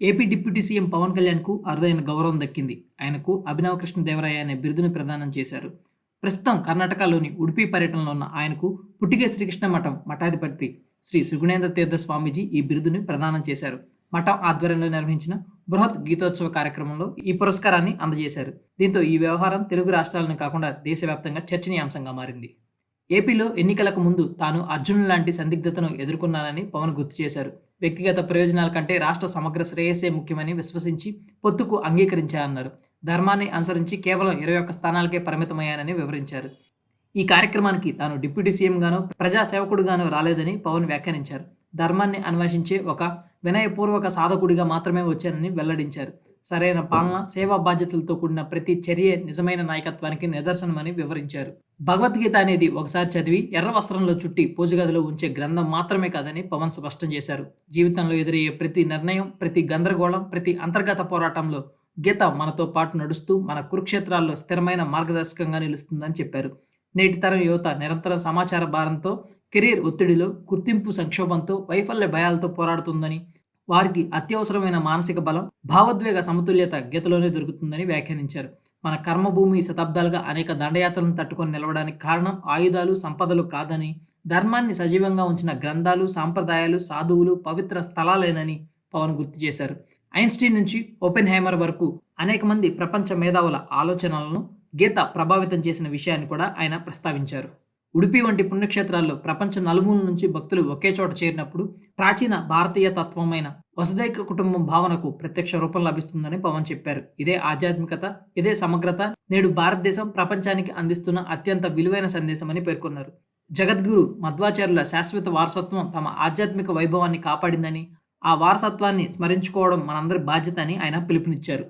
AP deputy CM Pawan కళ్యాణ్కు అరుదైన గౌరవం దక్కింది. ఆయనకు అభినవ కృష్ణదేవరాయ అనే బిరుదును ప్రదానం చేశారు. ప్రస్తుతం కర్ణాటకలోని ఉడిపి పర్యటనలో ఉన్న ఆయనకు పుట్టిగే శ్రీకృష్ణ మఠం మఠాధిపతి శ్రీ సుగుణేంద్ర తీర్థ స్వామీజీ ఈ బిరుదుని ప్రదానం చేశారు. మఠం ఆధ్వర్యంలో నిర్వహించిన బృహత్ గీతోత్సవ కార్యక్రమంలో ఈ పురస్కారాన్ని అందజేశారు. దీంతో ఈ వ్యవహారం తెలుగు రాష్ట్రాలను కాకుండా దేశవ్యాప్తంగా చర్చనీయాంశంగా మారింది. ఏపీలో ఎన్నికలకు ముందు తాను అర్జున్ లాంటి సందిగ్ధతను ఎదుర్కొన్నానని పవన్ గుర్తు చేశారు. వ్యక్తిగత ప్రయోజనాల కంటే రాష్ట్ర సమగ్ర శ్రేయస్సే ముఖ్యమని విశ్వసించి పొత్తుకు అంగీకరించారన్నారు ధర్మాన్ని అనుసరించి కేవలం ఇరవై ఒక్క స్థానాలకే పరిమితమయ్యానని వివరించారు. ఈ కార్యక్రమానికి తాను డిప్యూటీ సీఎంగానో ప్రజాసేవకుడుగాను రాలేదని పవన్ వ్యాఖ్యానించారు. ధర్మాన్ని అన్వేషించే ఒక వినయపూర్వక సాధకుడిగా మాత్రమే వచ్చానని వెల్లడించారు. సరైన పాలన సేవా బాధ్యతలతో కూడిన ప్రతి చర్య నిజమైన నాయకత్వానికి నిదర్శనమని వివరించారు. భగవద్గీత అనేది ఒకసారి చదివి ఎర్ర వస్త్రంలో చుట్టి పూజగదిలో ఉంచే గ్రంథం మాత్రమే కాదని పవన్ స్పష్టం చేశారు. జీవితంలో ఎదురయ్యే ప్రతి నిర్ణయం ప్రతి గందరగోళం ప్రతి అంతర్గత పోరాటంలో గీత మనతో పాటు నడుస్తూ మన కురుక్షేత్రాల్లో స్థిరమైన మార్గదర్శకంగా నిలుస్తుందని చెప్పారు. నేటి తరం యువత నిరంతరం సమాచార భారంతో కెరీర్ ఒత్తిడిలో గుర్తింపు సంక్షోభంతో వైఫల్య భయాలతో పోరాడుతుందని వారికి అత్యవసరమైన మానసిక బలం భావోద్వేగ సమతుల్యత గీతలోనే దొరుకుతుందని వ్యాఖ్యానించారు. మన కర్మభూమి శతాబ్దాలుగా అనేక దండయాత్రలను తట్టుకొని నిలవడానికి కారణం ఆయుధాలు సంపదలు కాదని ధర్మాన్ని సజీవంగా ఉంచిన గ్రంథాలు సాంప్రదాయాలు సాధువులు పవిత్ర స్థలాలేనని పవన్ గుర్తు చేశారు. ఐన్స్టీన్ నుంచి ఓపెన్ హైమర్ వరకు అనేక మంది ప్రపంచ మేధావుల ఆలోచనలను గీత ప్రభావితం చేసిన విషయాన్ని కూడా ఆయన ప్రస్తావించారు. ఉడిపి వంటి పుణ్యక్షేత్రాల్లో ప్రపంచ నలుమూల నుంచి భక్తులు ఒకే చోట చేరినప్పుడు ప్రాచీన భారతీయ తత్వమైన వసుదైక కుటుంబం భావనకు ప్రత్యక్ష రూపం లభిస్తుందని పవన్ చెప్పారు. ఇదే ఆధ్యాత్మికత ఇదే సమగ్రత నేడు భారతదేశం ప్రపంచానికి అందిస్తున్న అత్యంత విలువైన సందేశమని పేర్కొన్నారు. జగద్గురు మధ్వాచార్యుల శాశ్వత వారసత్వం తమ ఆధ్యాత్మిక వైభవాన్ని కాపాడిందని ఆ వారసత్వాన్ని స్మరించుకోవడం మనందరి బాధ్యత అని ఆయన పిలుపునిచ్చారు.